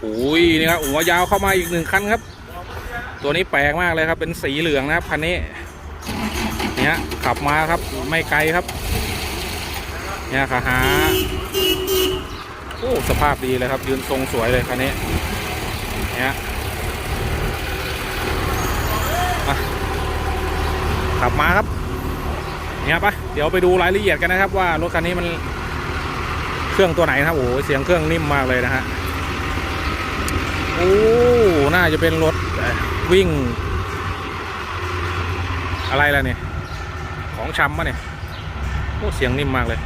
โอ้ยนี่ครับหัวยาวเข้ามาอีกหนึ่งคันครับ ตัวนี้แปลกมากเลยครับ เป็นสีเหลืองนะครับคันนี้เนี่ยขับมาครับไม่ไกลครับ เนี่ยขาหาโอ้สภาพดีเลยครับ ยืนทรงสวยเลยคันนี้เนี่ยขับมาครับเนี่ยปะเดี๋ยวไปดูรายละเอียดกันนะครับว่ารถคันนี้มันเครื่องตัวไหนนะครับโอ้เสียงเครื่องนิ่มมากเลยนะฮะ อ้ น่าจะเป็นรถวิ่ง อะไรล่ะเนี่ย ของชำมะเนี่ย โอ้ เสียงนิ่มมากเลย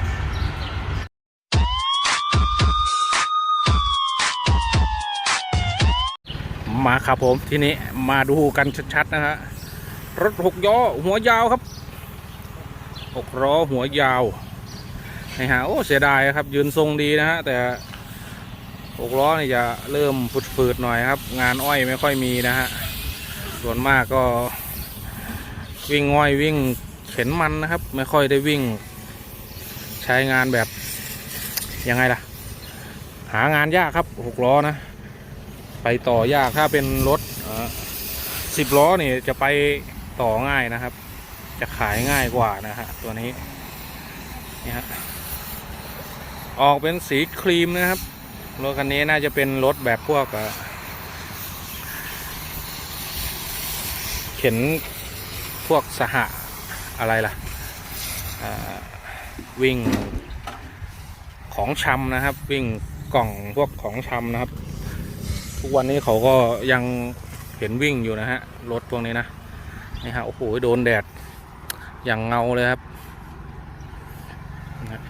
มาครับผมทีนี้มาดูกันชัดๆนะฮะรถหกล้อหัวยาวครับหกล้อหัวยาวนะฮะโอ้เสียดายครับ ยืนทรงดีนะฮะแต่ หกล้อนี่จะเริ่มฝืดๆหน่อยครับ งานอ้อยไม่ค่อยมีนะฮะ ส่วนมากก็ วิ่งอ้อยวิ่งเข็นมันนะครับ ไม่ค่อยได้วิ่ง ใช้งานแบบยังไงล่ะ หางานยากครับหกล้อนะ ไปต่อยากถ้าเป็นรถสิบล้อนี่จะไปต่อง่ายนะครับ จะขายง่ายกว่านะฮะตัวนี้นี่ฮะออกเป็นสีครีมนะครับ รถคันนี้น่าจะเป็นรถแบบพวกเข็นพวกสหะอะไรล่ะวิ่งของชำนะครับ วิ่งกล่องพวกของชำนะครับ ทุกวันนี้เขาก็ยังเห็นวิ่งอยู่นะฮะรถพวกนี้นะนี่ฮะโอ้โหโดนแดดอย่างเงาเลยครับ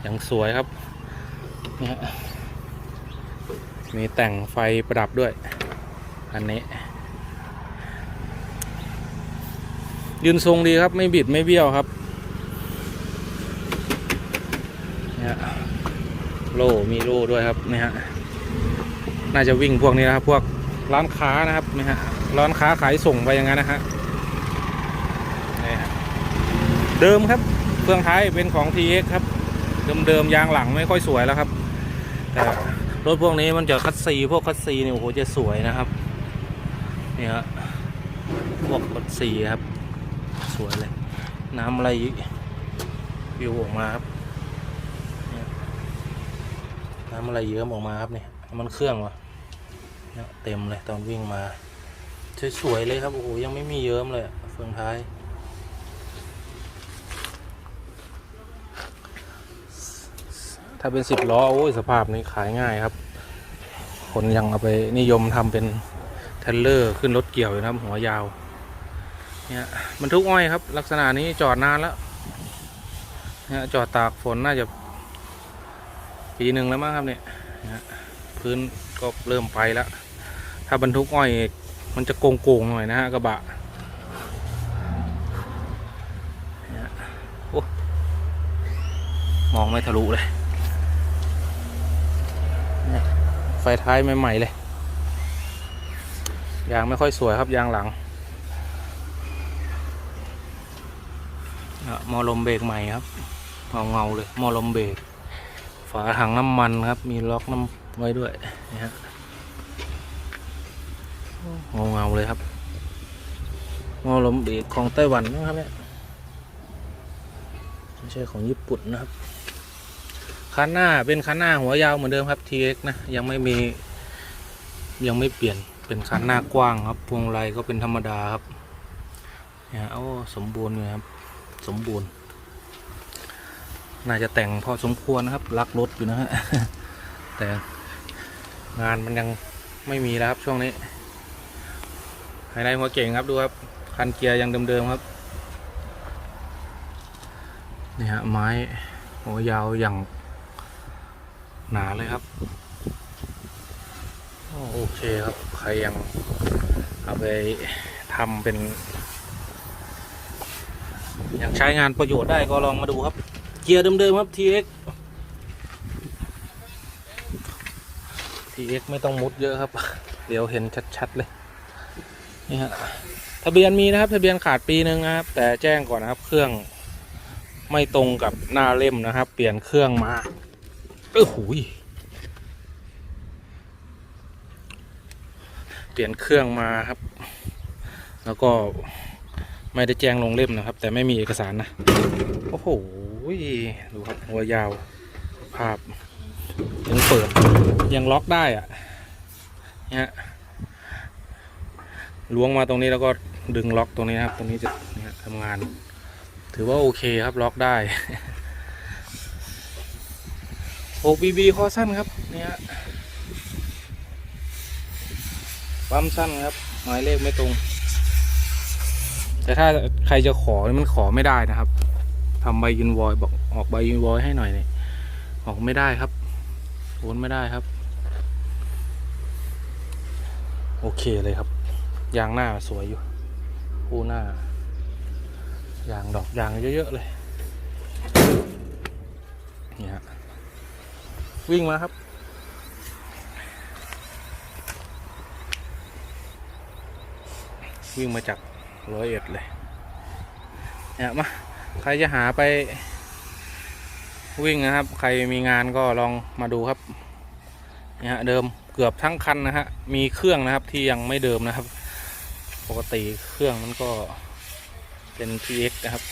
อย่างสวยครับนี่ฮะ มีแต่งไฟประดับด้วย อันนี้ ยืนทรงดีครับไม่บิดไม่เบี้ยวครับเนี่ยโล่มีโล่ด้วยครับนี่ฮะน่าจะวิ่งพวกนี้นะครับพวกร้านค้านะครับนี่ฮะร้านค้าขายส่งไปอย่างนั้นนะฮะนี่ฮะเดิมครับเครื่องท้ายเป็นของ TX ครับ เดิมๆยางหลังไม่ค่อยสวยแล้วครับแต่ รถพวกนี้มันจะคัดซีพวกคัดซีเนี่ยโอ้โหจะสวยนะครับนี่ฮะพวกคัดซีครับ สวยเลย น้ำอะไรวิวออกมาครับน้ำอะไรเยอะออกมาครับเนี่ยมันเครื่องวะเต็มเลยตอนวิ่งมาสวยๆเลยครับโอ้โหยังไม่มีเยิ้มเลยเฟืองท้าย ถ้าเป็นสิบล้อโอ้ยสภาพนี้ขายง่ายครับ คนยังเอาไปนิยมทำเป็นเทรลเลอร์ขึ้นรถเกี่ยวอยู่นะครับ หัวยาวเนี่ยมันทุกอ้อยครับ ลักษณะนี้จอดนานแล้วเนี่ยจอดตากฝนน่าจะปีหนึ่งแล้วมั้งครับเนี่ยพื้นก็เริ่มไปแล้ว ถ้าบรรทุกอ้อยมันจะโกงๆหน่อยนะฮะกระบะเนี่ยโอ้มองไม่ทะลุเลย ไฟท้ายใหม่ๆเลย ยางไม่ค่อยสวยครับยางหลังมอลมเบรกใหม่ครับเงาเงาๆเลยมอลมเบรกฝาถังน้ำมันครับ มีล็อกน้ำไว้ด้วยนี่ฮะเงาเงาๆเลยครับมอลมเบรกของไต้หวันนะครับเนี่ยไม่ใช่ของญี่ปุ่นนะครับ คันหน้าเป็นคันหน้าหัวยาวเหมือนเดิมครับ TX นะยังไม่มียังไม่เปลี่ยนเป็นคันหน้ากว้างครับพวงมาลัยก็เป็นธรรมดาครับเนี่ยโอ้สมบูรณ์เลยครับ สมบูรณ์ น่าจะแต่งพอสมควรนะครับรักรถอยู่นะฮะแต่งานมันยังไม่มีแล้วครับช่วงนี้ไฮไลท์หัวเก่งครับดูครับคันเกียร์ยังเดิมๆครับนี่ฮะไม้หัวยาวอย่าง หนาเลยครับ โอเคครับ ใครยังเอาไปทำเป็นอยากใช้งานประโยชน์ได้ก็ลองมาดูครับ เกียร์เดิมๆครับ TX TX ไม่ต้องมุดเยอะครับ เดี๋ยวเห็นชัดๆเลย นี่ฮะทะเบียนมีนะครับ ทะเบียนขาดปีหนึ่งนะครับ แต่แจ้งก่อนนะครับ เครื่องไม่ตรงกับหน้าเล่มนะครับ เปลี่ยนเครื่องมา เออหูยเปลี่ยนเครื่องมาครับ แล้วก็ไม่ได้แจ้งลงเล่มนะครับ แต่ไม่มีเอกสารนะ โอ้โหดูครับหัวยาว ภาพยังเปิด ยังล็อกได้อะเนี่ยล้วงมาตรงนี้แล้วก็ดึงล็อกตรงนี้นะครับ ตรงนี้จะทำงาน ถือว่าโอเคครับล็อกได้ 6 BB คอสั้นครับเนี่ยปั๊มสั้นครับ หมายเลขไม่ตรง แต่ถ้าใครจะขอมันขอไม่ได้นะครับทำใบยินวอยบอกออกใบยินวอยให้หน่อยเนี่ยออกไม่ได้ครับโอนไม่ได้ครับ โอเคเลยครับ ยางหน้าสวยอยู่คู่หน้ายางดอกยางเยอะๆเลยนี่ฮะ วิ่งมาครับ วิ่งมาจากร้อยเอ็ดเลยเนี่ยมาใครจะหาไป วิ่งนะครับ ใครมีงานก็ลองมาดูครับเนี่ยฮะเดิมเกือบทั้งคันนะฮะมีเครื่องนะครับที่ยังไม่เดิมนะครับ ปกติเครื่องมันก็เป็น TX นะครับ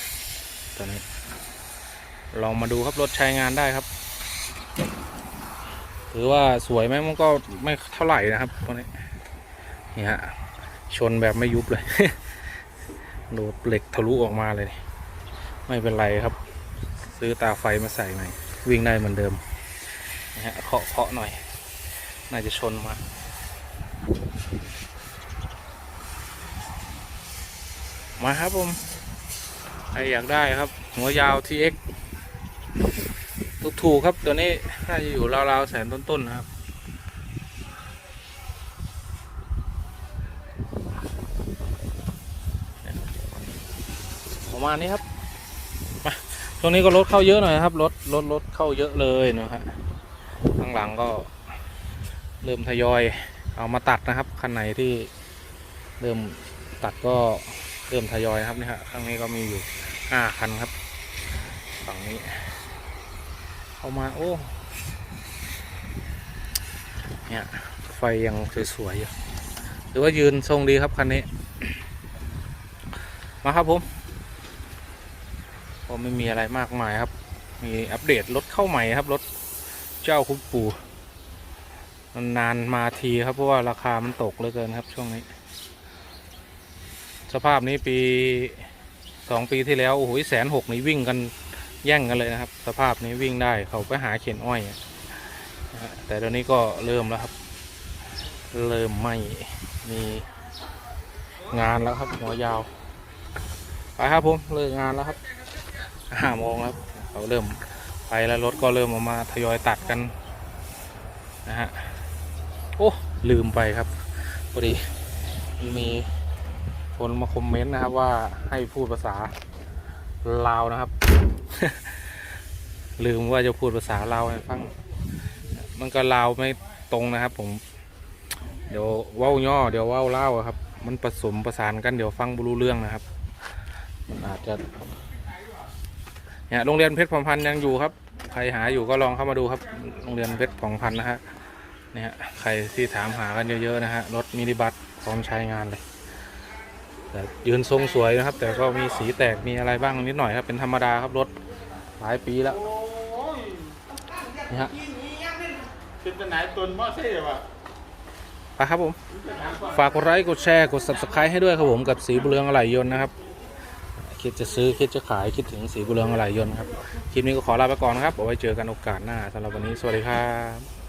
ตัวนี้ลองมาดูครับรถใช้งานได้ครับ ถือว่าสวยไหมมันก็ไม่เท่าไหร่นะครับตัวนี้นี่ฮะชนแบบไม่ยุบเลย โดดเหล็กทะลุออกมาเลย ไม่เป็นไรครับ ซื้อตาไฟมาใส่ใหม่วิ่งได้เหมือนเดิมนะฮะเคาะเคาะหน่อย น่าจะชนมามาครับผมใครอยากได้ครับ หัวยาว TX ถูกๆครับ ตัวนี้น่าจะอยู่ราวๆแสนต้นๆนะครับ ประมาณนี้ครับมาช่วงนี้ก็รถเข้าเยอะหน่อยนะครับรถรถรถเข้าเยอะเลยนะฮะข้างหลังก็เริ่มทยอยเอามาตัดนะครับคันไหนที่เริ่มตัดก็เริ่มทยอยนะครับนี่ฮะข้างนี้ก็มีอยู่ห้าคันครับ ฝั่งนี้ เข้ามาโอ้เนี่ยไฟยังสวยๆอยู่หรือว่ายืนทรงดีครับคันนี้ มาครับผมผมไม่มีอะไรมากมายครับ มีอัปเดตรถเข้าใหม่ครับรถเจ้าคุณปู่มันนานมาทีครับเพราะว่าราคามันตกเหลือเกินครับช่วงนี้ สภาพนี้ปีสองปีที่แล้วโอ้โหแสนหกนี่วิ่งกัน แย่งกันเลยนะครับ สภาพนี้วิ่งได้เขาไปหาเข็นอ้อย แต่ตอนนี้ก็เริ่มแล้วครับ เริ่มไม่มีงานแล้วครับ หัวยาว ไปครับผมเลิกงานแล้วครับห้าโมงแล้วเขาเริ่มไปแล้วรถก็เริ่มออกมาทยอยตัดกันนะฮะโอ้ลืมไปครับพอดีมีคนมาคอมเมนต์นะครับว่าให้พูดภาษาลาวนะครับ ลืมว่าจะพูดภาษาลาวให้ฟัง มันก็ลาวไม่ตรงนะครับ ผม เดี๋ยวว้าย่อเดี๋ยวว้าเล่าครับ มันผสมประสานกันเดี๋ยวฟังบรู้เรื่องนะครับอาจจะเนี่ยโรงเรียนเพชรผ่องพันธ์ยังอยู่ครับ ใครหาอยู่ก็ลองเข้ามาดูครับ โรงเรียนเพชรผ่องพันธ์นะฮะเนี่ยใครที่ถามหากันเยอะๆนะฮะรถมินิบัสพร้อมใช้งานเลย แต่ยืนทรงสวยนะครับ แต่ก็มีสีแตกมีอะไรบ้างนิดหน่อยครับเป็นธรรมดาครับรถหลายปีแล้วนี่ฮะเป็นปัญหาตนพ่อเซ่ป่ะไปครับผม ฝากกดไลค์กดแชร์กด subscribe ให้ด้วยครับผมกับสีบุเรืองอะไหล่ยนต์นะครับ คิดจะซื้อคิดจะขายคิดถึงสีบุเรืองอะไหล่ยนต์ครับ คลิปนี้ก็ขอลาไปก่อนนะครับเอาไว้เจอกันโอกาสหน้าสำหรับวันนี้สวัสดีครับ